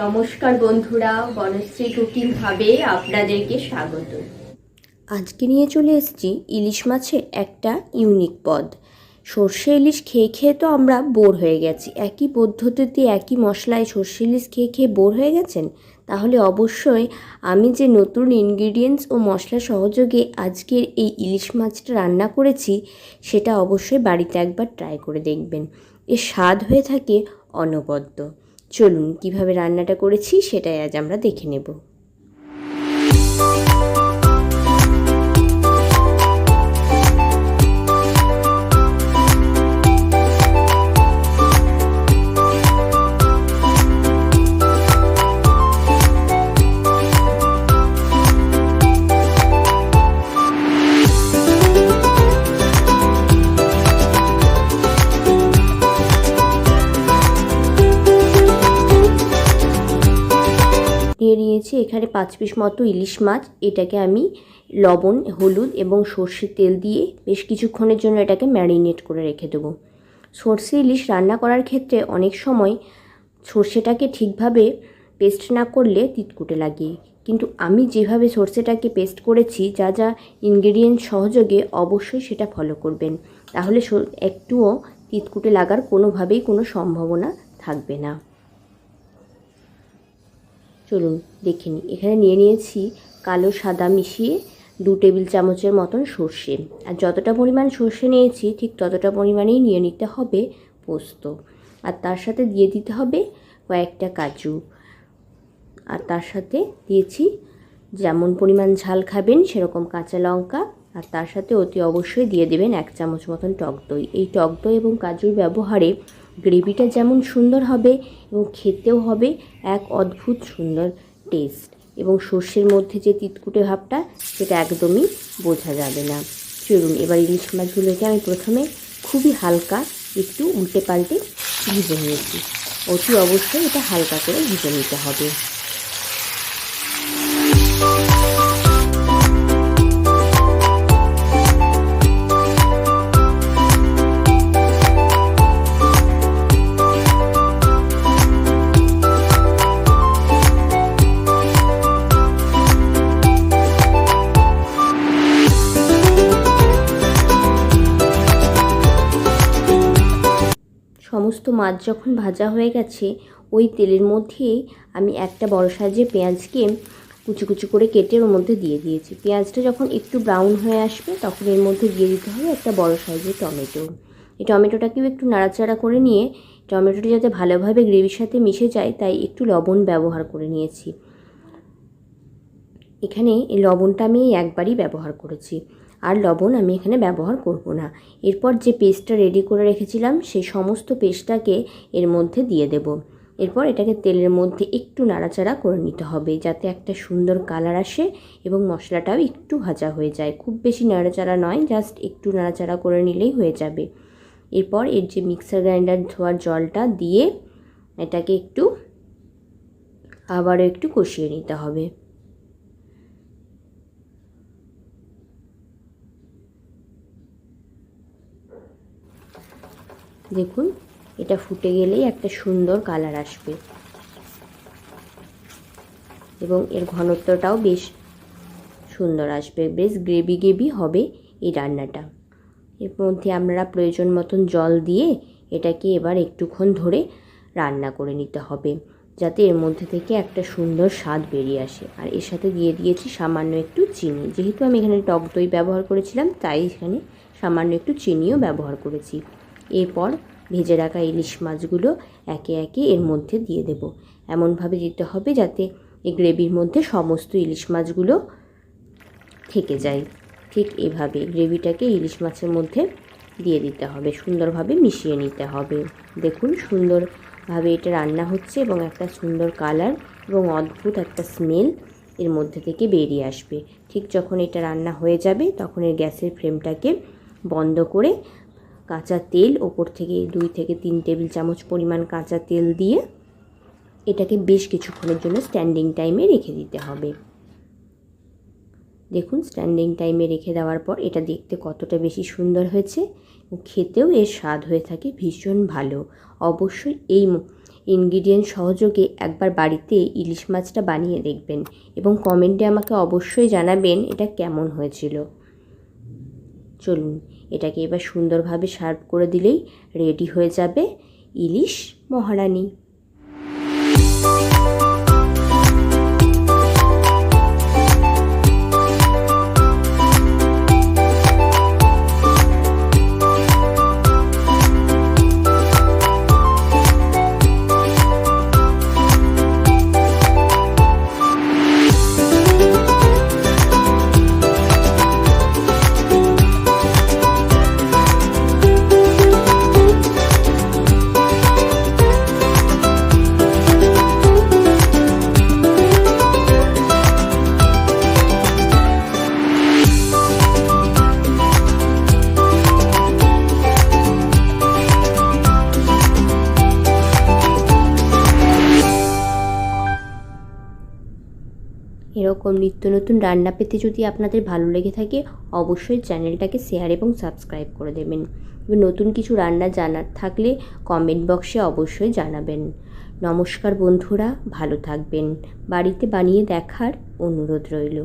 নমস্কার বন্ধুরা, বনশ্রী কুকিং ভাবে আপনাদেরকে স্বাগত। আজকে নিয়ে চলে এসেছি ইলিশ মাছের একটা ইউনিক পদ। সর্ষে ইলিশ খেয়ে খেয়ে তো আমরা বোর হয়ে গেছি। একই পদ্ধতিতে একই মশলায় সর্ষে ইলিশ খেয়ে খেয়ে বোর হয়ে গেছেন? তাহলে অবশ্যই আমি যে নতুন ইনগ্রিডিয়েন্টস ও মশলা সহযোগে আজকের এই ইলিশ মাছটা রান্না করেছি, সেটা অবশ্যই বাড়িতে একবার ট্রাই করে দেখবেন। এর স্বাদ হয়ে থাকে অনবদ্য। চলুন কীভাবে রান্নাটা করেছি সেটাই আজ আমরা দেখে নেব। নিয়েছি এখানে পাঁচ পিস মতো ইলিশ মাছ। এটাকে আমি লবণ, হলুদ এবং সর্ষের তেল দিয়ে বেশ কিছুক্ষণের জন্য এটাকে ম্যারিনেট করে রেখে দেবো। সর্ষে ইলিশ রান্না করার ক্ষেত্রে অনেক সময় সর্ষেটাকে ঠিকভাবে পেস্ট না করলে তিতকুটে লাগে। কিন্তু আমি যেভাবে সর্ষেটাকে পেস্ট করেছি, যা যা ইনগ্রেডিয়েন্ট সহযোগে অবশ্যই সেটা ফলো করবেন। তাহলে একটুও তিতকুটে লাগার কোনোভাবেই কোনো সম্ভাবনা থাকবে না। চলুন, দেখে নিই। এখানে নিয়ে নিয়েছি কালো সাদা মিশিয়ে দু টেবিল চামচের মতন সর্ষে। আর যতটা পরিমাণ সর্ষে নিয়েছি, ঠিক ততটা পরিমাণেই নিয়ে নিতে হবে পোস্ত। আর তার সাথে দিয়ে দিতে হবে কয়েকটা কাজু। আর তার সাথে দিয়েছি, যেমন পরিমাণ ঝাল খাবেন সেরকম কাঁচা লঙ্কা। আর তার সাথে অতি অবশ্যই দিয়ে দেবেন এক চামচ মতন টক দই। এই টক দই এবং কাজুর ব্যবহারে গ্রেভিটা যেমন সুন্দর হবে এবং খেতেও হবে, এক অদ্ভুত সুন্দর টেস্ট এবং সর্ষের মধ্যে যে তিতকুটে ভাবটা, সেটা একদমই বোঝা যাবে না। চলুন, এবার ইলিশ মাছগুলোকে আমি প্রথমে খুবই হালকা একটু উল্টে পাল্টে ভিজে নিয়েছি। অতি অবশ্যই এটা হালকা করে ভিজে নিতে হবে। মাছ যখন ভাজা হয়ে গেছে, ওই তেলের মধ্যে আমি একটা বড় সাইজের পেঁয়াজকে কুচি কুচি করে কেটে ওর মধ্যে দিয়ে দিয়েছি। পেঁয়াজটা যখন একটু ব্রাউন হয়ে আসবে, তখন এর মধ্যে দিয়ে দিতে হবে একটা বড় সাইজের টমেটো। এই টমেটোটাকেও একটু নাড়াচাড়া করে নিয়ে, টমেটোটা যাতে ভালোভাবে গ্রেভির সাথে মিশে যায়, তাই একটু লবণ ব্যবহার করে নিয়েছি। এখানে এই লবণটা আমি একবারই ব্যবহার করেছি। আর লবণ আমি এখানে ব্যবহার করব না। এরপর যে পেস্টটা রেডি করে রেখেছিলাম সেই সমস্ত পেস্টটাকে এর মধ্যে দিয়ে দেব। এরপর এটাকে তেলের মধ্যে একটু নাড়াচাড়া করে নিতে হবে, যাতে একটা সুন্দর কালার আসে এবং মশলাটাও একটু ভাজা হয়ে যায়। খুব বেশি নাড়াচাড়া নয় জাস্ট একটু নাড়াচাড়া করে নিলেই হয়ে যাবে। এরপর এর যে মিক্সার গ্রাইন্ডার ধোয়ার জলটা দিয়ে এটাকে একটু আবারও একটু কষিয়ে নিতে হবে। দেখুন, এটা ফুটে গেলেই একটা সুন্দর কালার আসবে। এবং এর ঘনত্বটাও বেশ সুন্দর আসবে, বেশ গ্রেভি গ্রেভি হবে এই রান্নাটা। এর মধ্যে আমরা প্রয়োজন মতন জল দিয়ে এটাকে এবার একটুক্ষণ ধরে রান্না করে নিতে হবে, যাতে এর মধ্যে থেকে একটা সুন্দর স্বাদ বেরিয়ে আসে। আর এর সাথে দিয়ে দিয়েছি সামান্য একটু চিনি। যেহেতু আমি এখানে টক দই ব্যবহার করেছিলাম, তাই এখানে সামান্য একটু চিনিও ব্যবহার করেছি। এরপর ভেজে রাখা ইলিশ মাছগুলো একে একে এর মধ্যে দিয়ে দেব। এমনভাবে দিতে হবে যাতে এই গ্রেভির মধ্যে সমস্ত ইলিশ মাছগুলো থেকে যায়। ঠিক এভাবে গ্রেভিটাকে ইলিশ মাছের মধ্যে দিয়ে দিতে হবে, সুন্দরভাবে মিশিয়ে নিতে হবে। দেখুন সুন্দরভাবে এটা রান্না হচ্ছে এবং একটা সুন্দর কালার এবং অদ্ভুত একটা স্মেল এর মধ্যে থেকে বেরিয়ে আসবে। ঠিক যখন এটা রান্না হয়ে যাবে, তখন এর গ্যাসের ফ্লেমটাকে বন্ধ করে কাঁচা তেল, ওপর থেকে দুই থেকে তিন টেবিল চামচ পরিমাণ কাঁচা তেল দিয়ে এটাকে বেশ কিছুক্ষণের জন্য স্ট্যান্ডিং টাইমে রেখে দিতে হবে। দেখুন স্ট্যান্ডিং টাইমে রেখে দেওয়ার পর এটা দেখতে কতটা বেশি সুন্দর হয়েছে খেতেও এর স্বাদ হয়ে থাকে ভীষণ ভালো। অবশ্যই এই ইনগ্রিডিয়েন্ট সহযোগে একবার বাড়িতে ইলিশ মাছটা বানিয়ে দেখবেন এবং কমেন্টে আমাকে অবশ্যই জানাবেন এটা কেমন হয়েছিল। চলুন এটাকে এবার সুন্দরভাবে সার্ভ করে দিলেই রেডি হয়ে যাবে ইলিশ মহারানী। এরকম নিত্য নতুন রান্না পেতে যদি আপনাদের ভালো লেগে থাকে, অবশ্যই চ্যানেলটাকে শেয়ার এবং সাবস্ক্রাইব করে দেবেন। এবং নতুন কিছু রান্না জানার থাকলে কমেন্ট বক্সে অবশ্যই জানাবেন। নমস্কার বন্ধুরা, ভালো থাকবেন। বাড়িতে বানিয়ে দেখার অনুরোধ রইল।